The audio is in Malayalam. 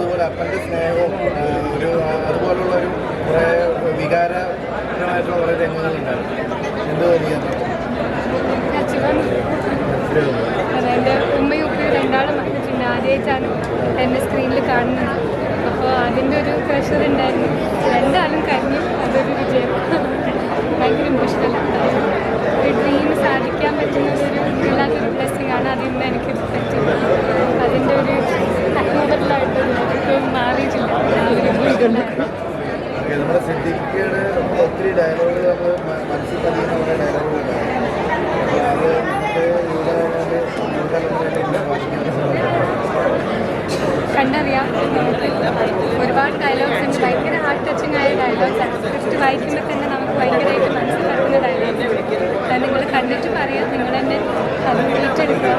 അതുപോലെ അപ്പന്റെ സ്നേഹവും ഒരു അതുപോലുള്ള ഒരു കുറേ വികാരപരമായിട്ടുള്ള കുറേ രംഗങ്ങളുണ്ടായിരുന്നു എന്ത് തോന്നിയത് എന്റെ ഉമ്മയും ഉപ്പയും രണ്ടാളും പിന്നെ ആദ്യമായിട്ടാണ് എന്നെ സ്ക്രീനിൽ കാണുന്നത്. അപ്പോൾ അതിന്റെ ഒരു പ്രഷർ ഉണ്ടായിരുന്നു. രണ്ടാളും കഴിഞ്ഞു അതൊരു വിജയം. ഭയങ്കര ഇമോഷണലാണ് ഒരു ഡ്രീം സാധിക്കാൻ പറ്റുന്ന നമ്മുടെ സിദ്ദിഖിയുടെ ഒത്തിരി ഡയലോഗ് നമ്മൾ മനസ്സിൽ പതിയുന്ന കുറേ ഡയലോഗുകളുണ്ട് അപ്പോൾ അത് നമുക്ക് കണ്ടറിയാം. ഒരുപാട് ഡയലോഗ്സ് ഉണ്ട്. ഭയങ്കര ഹാർട്ട് ടച്ചിങ് ആയ ഡയലോഗ്സ് സ്ക്രിപ്റ്റ് വായിക്കുമ്പോൾ തന്നെ നമുക്ക് ഭയങ്കരമായിട്ട് മനസ്സിലാക്കുന്ന ഡയലോഗ്സ് നിങ്ങൾ കണ്ടിട്ട് പറയാം നിങ്ങൾ തന്നെ അത് ഏറ്റെടുക്കുക